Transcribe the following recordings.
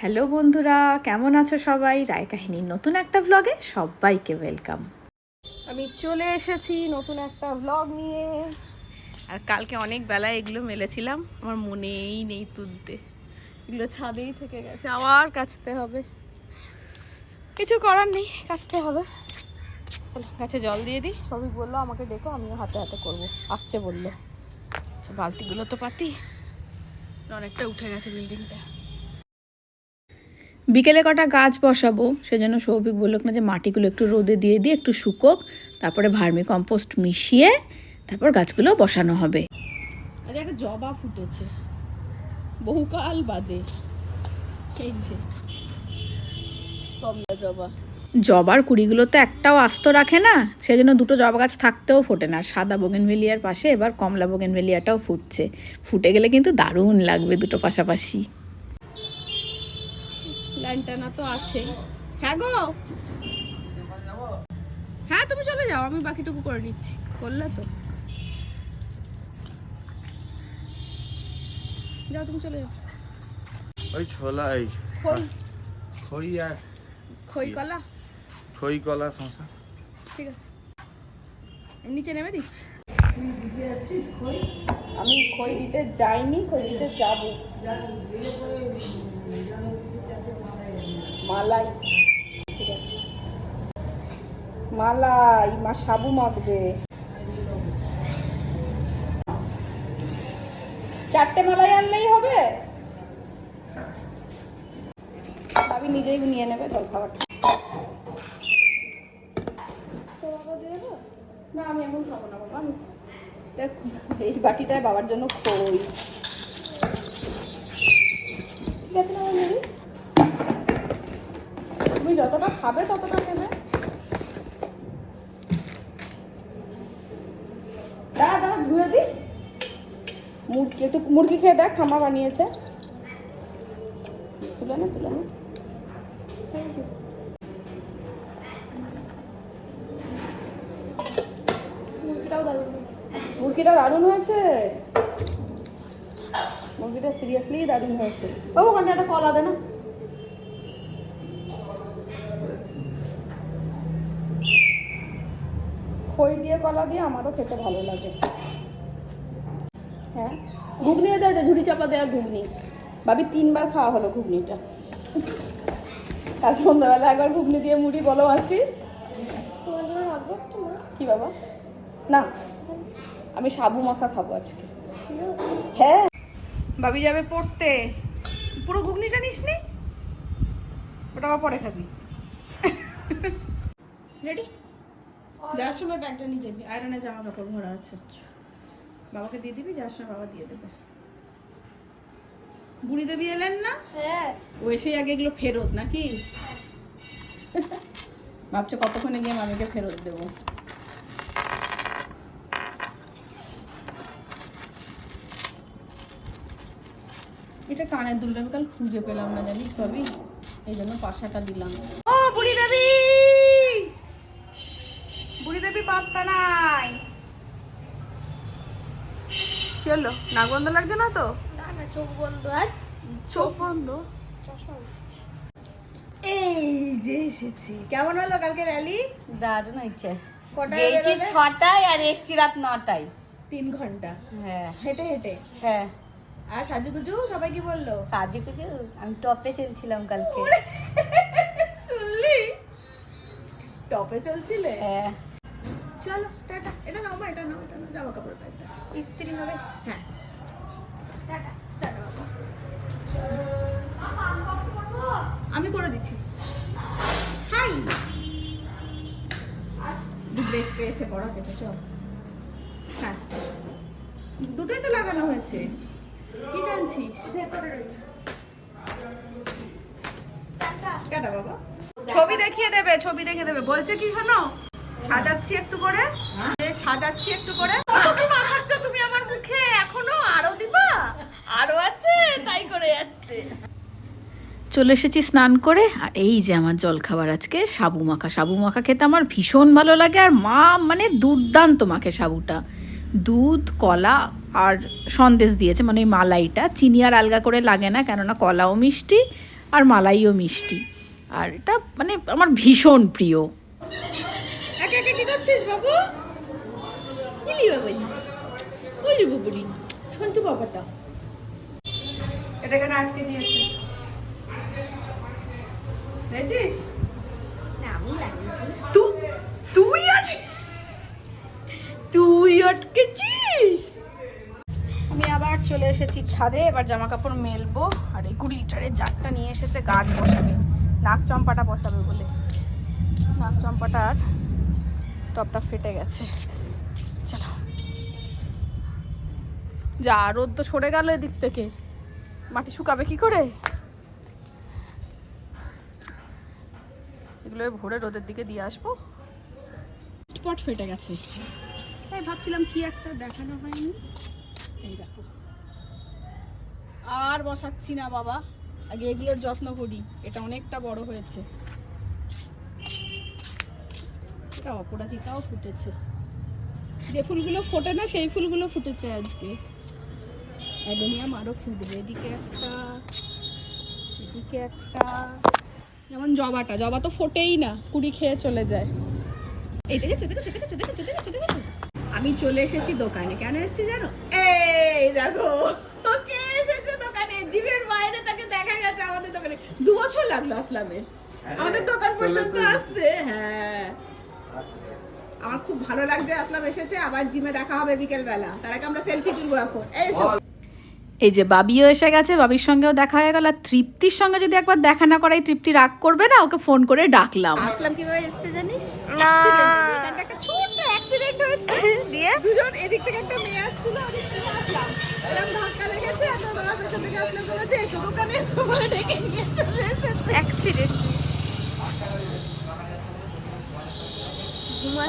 Hello বন্ধুরা কেমন আছো সবাই? রায় কাহিনীর নতুন একটা ব্লগে সবাইকে ওয়েলকাম আমি চলে এসেছি নতুন একটা ব্লগ নিয়ে। আর কালকে অনেক বেলায় এগুলো মেলেছিলাম আমার মনেই নেই তুলতে। এগুলো ছাদেই থেকে গেছে আবার কাচতে হবে। কিছু করার নেই কাচতে হবে। চলো গাছে জল দিয়ে দিই। সবই বলল আমাকে ডেকো আমিও হাতে হাতে করব। আসছে বলল। আচ্ছা, বালতিগুলো তো পাতি অনেকটা উঠে গেছে বিল্ডিংটা বিকেলে কটা গাছ বসাবো সেজন্য সৌভিক বলল না যে মাটিগুলো একটু রোদে দিয়ে দিয়ে একটু শুকোক তারপরে ভার্মি কম্পোস্ট মিশিয়ে তারপর গাছগুলো বসানো হবে। একটা জবা ফুটেছে। বহুকাল বাদে। এই যে কমলা জবা। জবার কুড়িগুলো তো একটাও আস্ত রাখে না সেজন্য দুটো জবা গাছ থাকতেও ফোটে না। সাদা বোগেনভেলিয়ার পাশে এবার কমলা বোগেনভেলিয়াটাও ফুটছে। ফুটে গেলে কিন্তু দারুণ লাগবে দুটো পাশাপাশি। ল্যান্টানা তো আছে হ্যাঁ গো। হ্যাঁ তুমি চলে যাও আমি বাকিটুকু করে নিচ্ছি। করলে তো। যাও তুমি চলে যাও। ওই ছোলা এই খই। খই আর খই কলা? খই কলা শশা ঠিক আছে। নিচে নেমে দিচ্ছি। আমি খই দিতে যাইনি খই দিতে যাব। মালাই। ঠিক আছে। মালাই, মা সাবু মাখবে। চারটে মালাই আনলেই হবে? ভাবি নিজেই নিয়ে নেবে জল খাবারটা না, আমি এখন খাব না আমি এই বাটিটায় বাবার জন্য খই। ঠিক আছে না তুমি যতটা খাবে, ততটা নেবে। দাঁড়া দাঁড়া, ধুয়ে দি। মুরগি, একটু মুরগি খেয়ে দেখ, ঠাম্মা বানিয়েছে। তুলে না তুলে না. মুরগিটাও মুরগিটা দারুণ হয়েছে। মুরগিটা সিরিয়াসলি দারুণ হয়েছে। ও, ওখানে একটা কলা দে না। খই দিয়ে, কলা দিয়ে আমারও খেতে ভালো লাগে। হ্যাঁ? ঘুগনি দেয় ঝুড়ি চাপা দেওয়া ঘুগনি। ভাবি, তিনবার খাওয়া হলো ঘুগনিটা। কাল সন্ধ্যাবেলা একবার ঘুগনি দিয়ে মুড়ি, বলো আসি কি বাবা? না, আমি সাবু মাখা খাব আজকে। হ্যাঁ। ভাবি যাবে পড়তে। পুরো ঘুগনিটা নিস নি ওটা আবার পরে খাবি। রেডি যাওয়ার সময় ব্যাগটা নিয়ে যাবি আয়রনের জামা কাপড় ভরা আছে। বাবাকে দিয়ে দিবি যাওয়ার সময় বাবা দিয়ে দেবে। বুড়ি দেবী এলেন না? হ্যাঁ। ও এসেই আগে এগুলো ফেরত নাকি? ভাবছ কতক্ষণে গিয়ে মামিকে ফেরত দেবো। এটা কানের দুলটা আমি কাল খুঁজে পেলাম না জানিস ভাবি এই জন্য পাশাটা দিলাম ও বুড়ি দেবী বুড়ি দেবী পাত্তা নাই কি হলো? নাক বন্ধ লাগছে না তো? না না চোখ বন্ধ আর চোখ বন্ধ? চশমা বুঝছি এই যে এসেছি। কেমন হলো কালকে র্যালি দারুণ হয়েছে। গেছি ছটায় আর এসছি রাত নটায়। তিন ঘণ্টা? হ্যাঁ। হেঁটে হেঁটে? হ্যাঁ। আর সাজুগুজু সবাই কি বলল? সাজু কুজু আমি টপে চলছিলাম কালকে। শুনলি টপে চলছিলে? হ্যাঁ। চলো টাটা। এটা নাও মা এটা নাও এটা নাও। জামা কাপড় প্যান্টটা। ইস্ত্রি হবে? হ্যাঁ। আমি করে দিচ্ছি। হাই! ব্রেক পেয়েছে পড়া থেকে চল। হ্যাঁ। দুটোই তো লাগানো হয়েছে। কি টানছিস? কাটা বাবা। ছবি দেখিয়ে দেবে ছবি দেখিয়ে দেবে। বলছে কি শোনো সাজাচ্ছি একটু করে। এ, সাজাচ্ছি একটু করে। মাখাচ্ছ তুমি আমার মুখে এখনও আরও দিবা আছে তাই করে যাচ্ছে। চলে এসেছি স্নান করে আর এই যে আমার জলখাবার আজকে সাবু মাখা। সাবু মাখা খেতে আমার ভীষণ ভালো লাগে আর মা মানে দুর্দান্ত মাখে সাবুটা। দুধ কলা আর সন্দেশ দিয়েছে মানে ওই মালাইটা। চিনি আর আলগা করে লাগে না কেননা কলাও মিষ্টি আর মালাইও মিষ্টি। আর এটা মানে আমার ভীষণ প্রিয়। করছিস বাবু? এটা কেন আটকে দিয়েছে? দেখছিস? তুই তুই আটকেছিস? আমি আবার চলে এসেছি ছাদে এবার জামা কাপড় মেলবো আর এই কুড়ি লিটারের জারটা নিয়ে এসেছে গাছ বসাবে নাক চম্পাটা বসাবে বলে। নাক চম্পাটার টপটা ফেটে গেছে। চলো। যা রোদ তো সরে গেল এদিক থেকে। মাটি শুকাবে কি করে? এগুলো ভোরে রোদের দিকে দিয়ে আসব। স্পট ফেটে গেছে। তাই ভাবছিলাম কি একটা দেখানো হয়নি। এই দেখো। আর বসাচ্ছি না বাবা। আগে এগুলোর যত্ন করি। এটা অনেকটা বড় হয়েছে। এটা অপরাজিতাও ফুটেছে। যে ফুলগুলো ফোটে না, সেই ফুলগুলো ফুটেছে আজকে। অ্যাডোনিয়াম আরও ফুটবে এদিকে একটা এদিকে একটা যেমন জবাটা জবা তো ফোটেই না কুড়ি খেয়ে চলে যায়। এই দেখেছ দেখেছ দেখেছ দেখেছ দেখেছ দেখেছ আমি চলে এসেছি দোকানে। কেন এসেছি জানো? এই দেখো কে এসেছে দোকানে। বাইরে তাকে দেখা গেছে আমাদের দোকানে। দু বছর লাগল আসলামের। আমাদের দোকান পর্যন্ত আসতে। হ্যাঁ। আমার খুব ভালো লাগছে আসলাম এসেছে আবার জিমে দেখা হবে বিকেল বেলা তার আগে আমরা সেলফি তুলবো এখন। এই এই যে বাবিও এসে গেছে বাবির সঙ্গেও দেখা হয়ে গেল আর তৃপ্তির সঙ্গে যদি একবার দেখা না করাই তৃপ্তি রাগ করবে না? ওকে ফোন করে ডাকলাম। আসলাম কীভাবে এসছে জানিস? না। এখানটা একটা ছোট্ট অ্যাক্সিডেন্ট হয়েছে। দিয়ে? দুজন এদিক থেকে একটা মেয়ে আসছিল ওদিক থেকে আসলাম। এরকম ধাক্কা লেগেছে আর তোমরা পেছন থেকে আসলে বলেছে এসো দোকানে এসো বলে ডেকে নিয়ে চলে এসেছে। অ্যাক্সিডেন্ট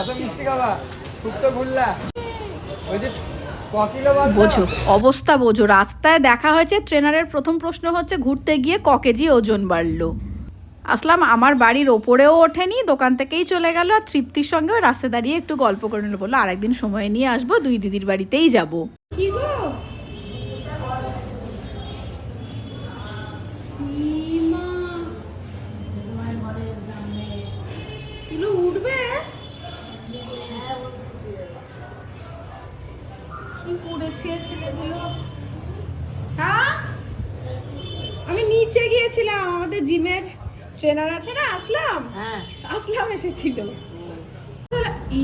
আচ্ছা মিষ্টি খাবা শুক্তো ভুললা ওই যে? বোঝো অবস্থা বোঝো। রাস্তায় দেখা হয়েছে ট্রেনারের প্রথম প্রশ্ন হচ্ছে ঘুরতে গিয়ে ক কেজি ওজন বাড়লো। আসলাম আমার বাড়ির ওপরেও ওঠেনি দোকান থেকেই চলে গেল আর তৃপ্তির সঙ্গে ওই রাস্তায় দাঁড়িয়ে একটু গল্প করে নিল। বলল আরেকদিন সময় নিয়ে আসব দুই দিদির বাড়িতেই যাব। কি গো? নিচে গিয়েছিলাম আমাদের জিমের ট্রেনার আছে না আসলাম? হ্যাঁ। আসলাম এসেছিল।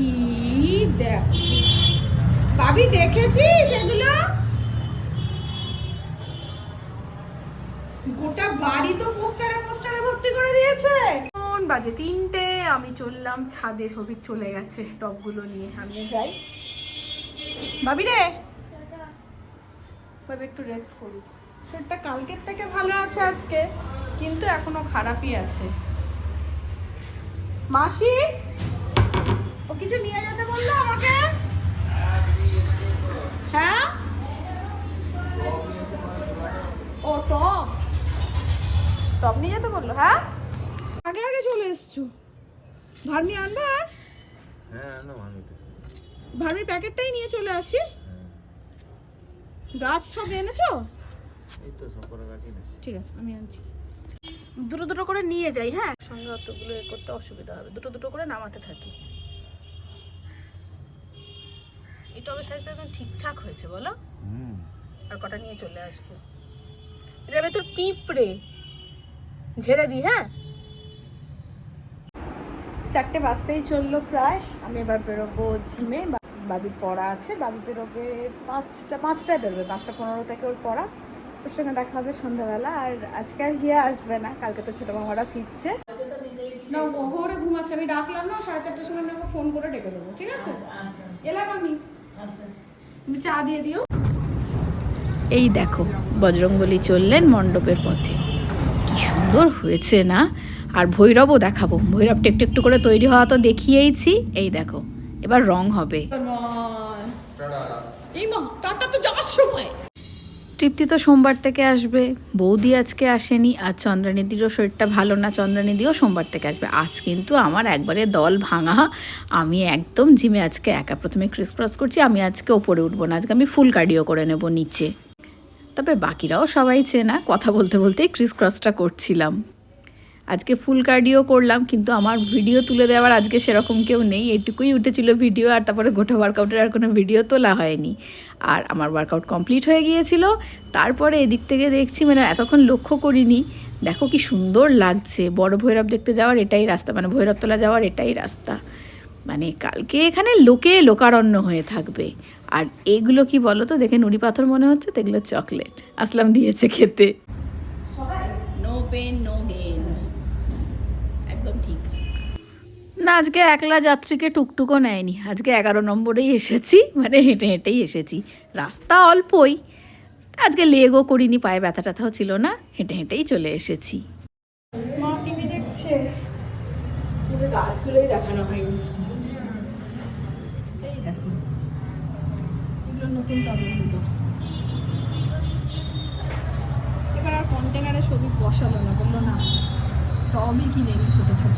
ই দেখ ভাবি দেখেছিস এগুলো গোটা বাড়ি তো পোস্টারে পোস্টারে ভর্তি করে দিয়েছে। কোন বাজে তিনটে আমি চললাম ছাদে সবিক চলে গেছে টপগুলো নিয়ে আমিও যাই। ভাবি রে? ভাবি একটু রেস্ট করুক। শরীরটা কালকের থেকে ভালো আছে আজকে কিন্তু এখনও খারাপই আছে। মাসি ও কিছু নিয়ে যেতে বলল আমাকে? হ্যাঁ? ও টপ। টপ নিয়ে যেতে বলল হ্যাঁ? আগে আগে চলে এসছো। ভার্মি আনবে আর? হ্যাঁ ভার্মির প্যাকেটটাই নিয়ে চলে আসি। গাছ সব এনেছো? এই তো ঠিক আছে আমি আনছি। দুটো দুটো করে নিয়ে যাই হ্যাঁ? সঙ্গে অতগুলো এ করতে অসুবিধা হবে। দুটো দুটো করে নামাতে থাকি। এই টবের সাইজটা একদম ঠিকঠাক হয়েছে বলো? আর কটা নিয়ে চলে আসব। এটা তোর পিঁপড়ে। ঝেড়ে দিই হ্যাঁ? চারটে বাজতেই চলল প্রায়। আমি এবার বেরোবো জিমে। বা- বাবির পড়া আছে। বাবি বেরোবে পাঁচটা পাঁচটায় বেরোবে। পাঁচটা পনেরো থেকে ওর পড়া। ওর সঙ্গে দেখা হবে সন্ধ্যাবেলা আর আজকে আর হিয়া আসবে না কালকে তো ছোটো মামারা ফিরছে। না ভোরে ঘুমাচ্ছে আমি ডাকলাম না সাড়ে চারটার সময় আমি ওকে ফোন করে ডেকে দেবো ঠিক আছে? এলাম আমি। তুমি চা দিয়ে দিও। এই দেখো বজরংবলী চললেন মণ্ডপের পথে। কি সুন্দর হয়েছে না? আর ভৈরবও দেখাবো ভৈরবটা একটু একটু করে তৈরি হওয়া তো দেখিয়েইছি। এই দেখো এবার রং হবে। এই মা টাটা তো যাওয়ার সময়। তৃপ্তি তো সোমবার থেকে আসবে। বৌদি আজকে আসেনি, আর চন্দ্রানিধিরও শরীরটা ভালো না, চন্দ্রানিধিও সোমবার থেকে আসবে। আজ কিন্তু আমার একবারে দল ভাঙা। আমি একদম জিমে আজকে একা। প্রথমে ক্রিস ক্রস করছি, আমি আজকে ওপরে উঠবো না। আজকে আমি ফুল কার্ডিও করে নেব নিচে। তবে বাকিরাও সবাই চেনা, কথা বলতে বলতেই ক্রিস ক্রসটা করছিলাম। আজকে ফুল কার্ডিও করলাম কিন্তু আমার ভিডিও তুলে দেওয়ার আজকে সেরকম কেউ নেই। এটুকুই উঠেছিল ভিডিও আর তারপরে গোটা ওয়ার্কআউটের আর কোনো ভিডিও তোলা হয়নি। আর আমার ওয়ার্কআউট কমপ্লিট হয়ে গিয়েছিল। তারপরে এদিক থেকে দেখছি মানে এতক্ষণ লক্ষ্য করিনি। দেখো কি সুন্দর লাগছে। বড় ভৈরব দেখতে যাওয়ার এটাই রাস্তা মানে ভৈরবতলা যাওয়ার এটাই রাস্তা। মানে কালকে এখানে লোকে লোকারণ্য হয়ে থাকবে। আর এগুলো কি বলো তো? দেখে নুড়ি পাথর মনে হচ্ছে তো এগুলো চকলেট আসলাম দিয়েছে খেতে। নো পেন নো গেন না, আজকে একলা যাত্রীকে টুকটুকও নেয়নি। আজকে এগারো নম্বরেই এসেছি মানে হেঁটে হেঁটেই এসেছি। রাস্তা অল্পই। আজকে লেগও করিনি, পায়ে ব্যথা ট্যাথাও ছিল না, হেঁটে হেঁটেই চলে এসেছি। দেখছে। আর কন্টেনারে ছবি বসালো না, বলল না, টবই কিনে ছোট ছোট।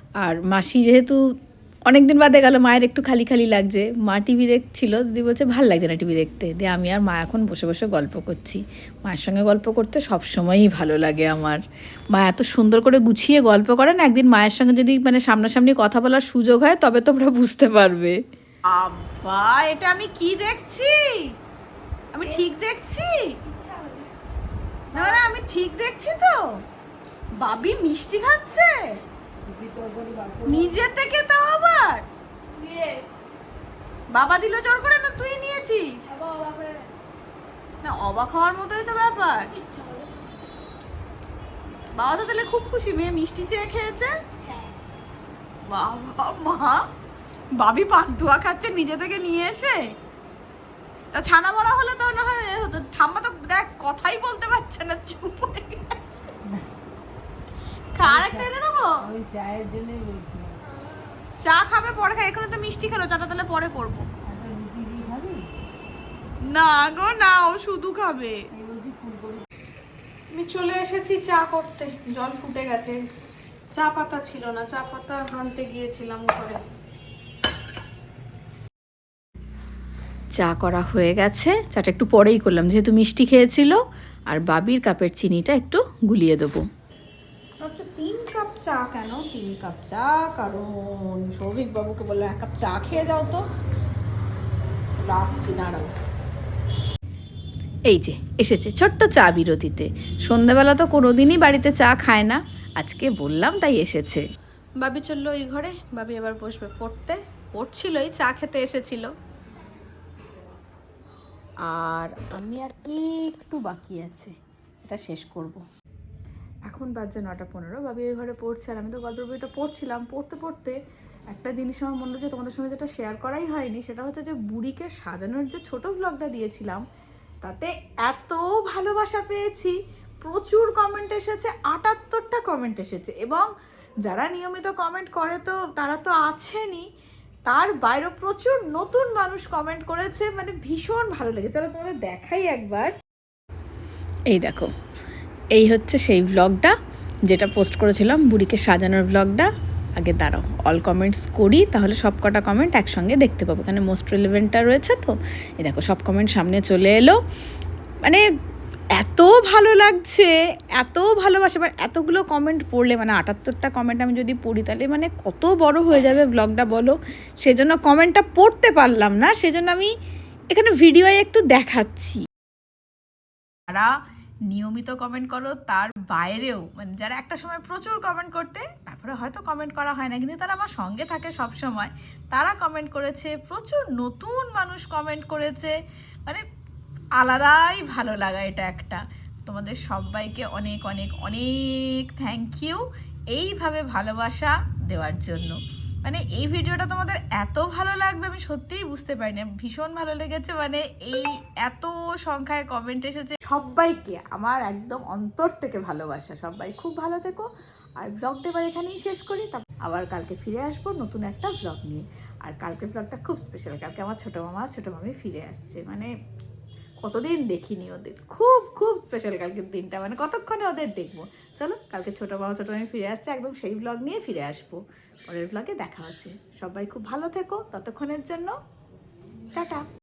আর মাসি যেহেতু অনেক দিন বাদে গেল, মায়ের একটু খালি খালি লাগছে। মা টিভি দেখছিল দিদি বলছে, ভালো লাগছে না টিভি দেখতে। দিয়ে আমি আর মা এখন বসে বসে গল্প করছি। মায়ের সঙ্গে গল্প করতে সব সময়ই ভালো লাগে আমার। মা এত সুন্দর করে গুছিয়ে গল্প করেন, একদিন মায়ের সঙ্গে যদি মানে সামনাসামনি কথা বলার সুযোগ হয়, তবে তোমরা বুঝতে পারবে। আব্বা, এটা আমি কি দেখছি? আমি ঠিক দেখছি? না না, আমি ঠিক দেখছি তো। বাবি মিষ্টি খাচ্ছে? নিজে থেকে তাও আবার? বাবা দিল জোর করে না তুই নিয়েছিস? না অবাক হওয়ার মতোই তো ব্যাপার। বাবা তো তাহলে খুব খুশি মেয়ে মিষ্টি চেয়ে খেয়েছে? বাবা মা বাবি পান্তুয়া খাচ্ছে নিজে থেকে নিয়ে এসে? তা ছানা বড়া হলে তো না হয় হতো ঠাম্মা তো দেখ কথাই বলতে পারছে না চুপ হয়ে গেছে। কার একটা আমি চায়ের জন্যই বলছিলাম। চা খাবে পরে খাই এখানে তো মিষ্টি খেলো চাটা তাহলে পরে করব। রুটি দিয়ে খাবি? না গো না ও শুধু খাবে। আমি আমি চলে এসেছি চা করতে জল ফুটে গেছে। চা পাতা ছিল না চা পাতা আনতে গিয়েছিলাম ঘরে। চা করা হয়ে গেছে চাটা একটু পরেই করলাম যেহেতু মিষ্টি খেয়েছিল আর বাবির কাপের চিনিটা একটু গুলিয়ে দেবো। ভাবছ তিন কাপ চা কেন? তিন কাপ চা কারণ সৌভিক বাবুকে বলল এক কাপ চা খেয়ে যাও তো। আসছি দাঁড়াও। এই যে এসেছে ছোট্ট চা বিরতিতে। সন্ধ্যাবেলা তো কোনোদিনই বাড়িতে চা খায় না। আজকে বললাম তাই এসেছে। বাবি চলল ওই ঘরে বাবি এবার বসবে পড়তে। পড়ছিলই চা খেতে এসেছিল। আর আমি আর একটু বাকি আছে এটা শেষ করব। এখন বাজছে নটা পনেরো, বাবি ওই ঘরে পড়ছে আর আমি তো গল্পের বইটা পড়ছিলাম। পড়তে পড়তে একটা জিনিস আমার মনে হচ্ছে তোমাদের সঙ্গে যেটা শেয়ার করাই হয়নি, সেটা হচ্ছে যে বুড়িকে সাজানোর যে ছোট ব্লগটা দিয়েছিলাম, তাতে এত ভালোবাসা পেয়েছি। প্রচুর কমেন্ট এসেছে, আটাত্তরটা কমেন্ট এসেছে এবং যারা নিয়মিত কমেন্ট করে তো তারা তো আছেনই, তার বাইরেও প্রচুর নতুন মানুষ কমেন্ট করেছে মানে ভীষণ ভালো লেগেছে। চলো তোমাদের দেখাই একবার। এই দেখো এই হচ্ছে সেই ব্লগটা যেটা পোস্ট করেছিলাম বুড়িকে সাজানোর ব্লগটা আগে দাঁড়াও অল কমেন্টস করি, তাহলে সব কটা কমেন্ট একসঙ্গে দেখতে পাবো। এখানে মোস্ট রিলেভেন্টটা রয়েছে তো। এই দেখো, সব কমেন্ট সামনে চলে এলো। মানে এত ভালো লাগছে, এত ভালোবাসে, এবার এতগুলো কমেন্ট পড়লে মানে আটাত্তরটা কমেন্ট আমি যদি পড়ি, তাহলে মানে কত বড় হয়ে যাবে ব্লগটা বলো? সেজন্য কমেন্টটা পড়তে পারলাম না, সেজন্য আমি এখানে ভিডিওয়ে একটু দেখাচ্ছি। যারা নিয়মিত কমেন্ট করো, তার বাইরেও মানে যারা একটা সময় প্রচুর কমেন্ট করতে, তারপরে হয়তো কমেন্ট করা হয় না, কিন্তু তারা আমার সঙ্গে থাকে সব সময় তারা কমেন্ট করেছে, প্রচুর নতুন মানুষ কমেন্ট করেছে মানে আলাদাই ভালো লাগা এটা একটা। তোমাদের সবাইকে অনেক অনেক অনেক থ্যাংক ইউ এইভাবে ভালোবাসা দেওয়ার জন্য। মানে এই ভিডিওটা তোমাদের এত ভালো লাগবে আমি সত্যিই বুঝতে পারি না। ভীষণ ভালো লেগেছে মানে এই এত সংখ্যায় কমেন্ট এসেছে। সবাইকে আমার একদম অন্তর থেকে ভালোবাসা, সবাই খুব ভালো থেকো। আর ব্লগটা এবার এখানেই শেষ করি, তারপর আবার কালকে ফিরে আসব নতুন একটা ব্লগ নিয়ে। আর কালকে ব্লগটা খুব স্পেশাল কালকে আমার ছোটো মামা, ছোটো মামি ফিরে আসছে মানে কতদিন দেখিনি ওদের। খুব খুব স্পেশাল কালকের দিনটা। মানে কতক্ষণে ওদের দেখব? চলো, কালকে ছোটো বাবা ছোটো আমি ফিরে আসছে, একদম সেই ব্লগ নিয়ে ফিরে আসব। পরের ব্লগে দেখা হচ্ছে। সবাই খুব ভালো থেকো। ততক্ষণের জন্য, টাটা।